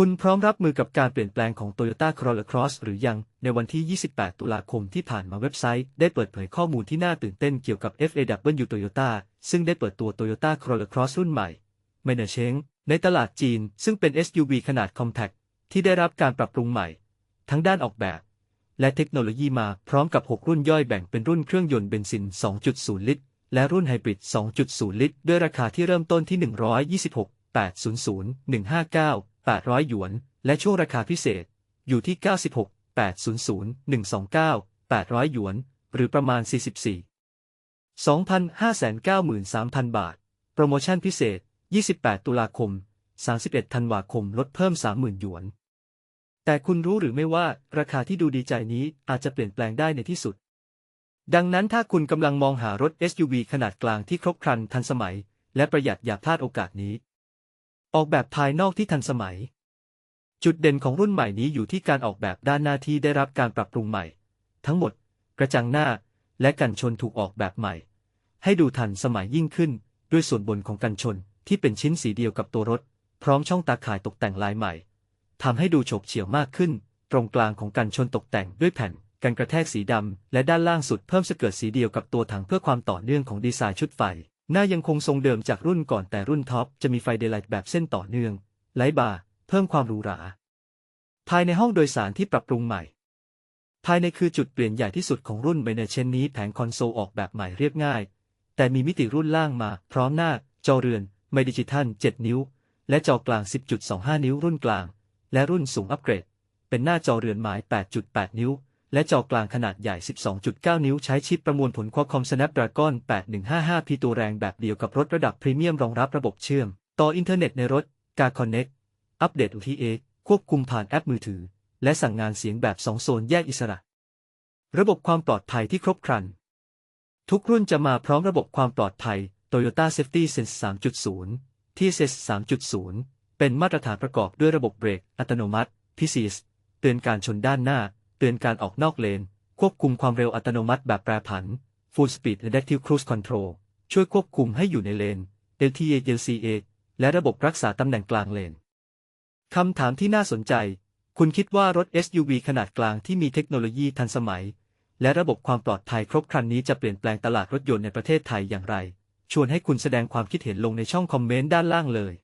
คุณพร้อมรับมือกับการเปลี่ยนแปลงของ Toyota Corolla Cross หรือยัง ในวันที่ 28 ตุลาคมที่ผ่านมาเว็บไซต์ ได้เปิดเผยข้อมูลที่น่าตื่นเต้นเกี่ยวกับ FAW Toyota ซึ่งได้เปิดตัว Toyota Corolla Cross รุ่นใหม่ไม่เนเชงในตลาดจีน ซึ่งเป็น SUV ขนาด Compact ที่ได้รับการปรับปรุงใหม่ ทั้งด้านออกแบบ และเทคโนโลยีมาพร้อมกับ 6 รุ่นย่อยแบ่งเป็นรุ่นเครื่องยนต์เบนซิน 2.0 ลิตร และรุ่นไฮบริด 2.0 ลิตร ด้วยราคาที่เริ่มต้นที่ 126 800 159 800 หยวน และช่วงราคาพิเศษ อยู่ที่ 96 800 129 800 หยวน หรือประมาณ 44 2,593,000 บาท โปรโมชั่นพิเศษ 28 ตุลาคม 31 ธันวาคม ลดเพิ่ม 30,000 หยวน แต่คุณรู้หรือไม่ว่าราคาที่ดูดีใจนี้อาจจะเปลี่ยนแปลงได้ในที่สุด ดังนั้นถ้าคุณกำลังมองหารถ SUV ขนาดกลางที่ครบครันทันสมัย และประหยัดอย่าพลาดโอกาสนี้ ออกแบบภายนอกที่ทันสมัย จุดเด่นของรุ่นใหม่นี้อยู่ที่การออกแบบด้านหน้าที่ได้รับการปรับปรุงใหม่ ทั้งหมด กระจังหน้าและกันชนถูกออกแบบใหม่ ให้ดูทันสมัยยิ่งขึ้น ด้วยส่วนบนของกันชนที่เป็นชิ้นสีเดียวกับตัวรถ พร้อมช่องตาข่ายตกแต่งลายใหม่ทำให้ดูโฉบเฉี่ยวมากขึ้น ตรงกลางของกันชนตกแต่งด้วยแผ่นกันกระแทกสีดำและด้านล่างสุดเพิ่มสเกิร์ตสีเดียวกับตัวถังเพื่อความต่อเนื่องของดีไซน์ชุดไฟ หน้ายังคงทรงเดิมจากรุ่นก่อนแต่รุ่นท็อปจะมีไฟเดลไลท์แบบเส้นต่อเนื่อง ไลท์บาร์เพิ่มความหรูหรา ภายในห้องโดยสารที่ปรับปรุงใหม่ ภายในคือจุดเปลี่ยนใหญ่ที่สุดของรุ่นไบเนเช่นนี้แผงคอนโซลออกแบบใหม่เรียบง่าย แต่มีมิติรุ่นล่างมา พร้อมหน้า จอเรือนไมดิจิทัล 7 นิ้ว และจอกลาง 10.25 นิ้วรุ่นกลาง และรุ่นสูงอัปเกรด เป็นหน้าจอเรือนหมาย 8.8 นิ้ว และจอกลางขนาดใหญ่ 12.9 นิ้วใช้ชิปประมวลผล Qualcomm Snapdragon 8155P ตัวแรงแบบเดียวกับรถระดับพรีเมียมรองรับระบบเชื่อม ต่ออินเทอร์เน็ตในรถ Car Connect อัปเดต OTA ควบคุมผ่านแอปมือถือ และสั่งงานเสียงแบบ 2 โซนแยกอิสระ ระบบความปลอดภัยที่ครบครัน ทุกรุ่นจะมาพร้อมระบบความปลอดภัย Toyota Safety Sense 3.0ที่ Sense 3.0 เป็นมาตรฐานประกอบด้วยระบบเบรกอัตโนมัติ PCS เตือนการชนด้านหน้า เตือนการออกนอกเลน ควบคุมความเร็วอัตโนมัติแบบแปรผัน Full Speed Adaptive Cruise Control ช่วยควบคุมให้อยู่ในเลน LTA LCA และระบบรักษาตำแหน่งกลางเลน คำถามที่น่าสนใจ คุณคิดว่ารถ SUV ขนาดกลางที่มีเทคโนโลยีทันสมัย และระบบความปลอดภัยครบครันนี้จะเปลี่ยนแปลงตลาดรถยนต์ในประเทศไทยอย่างไร ชวนให้คุณแสดงความคิดเห็นลงในช่องคอมเมนต์ด้านล่างเลย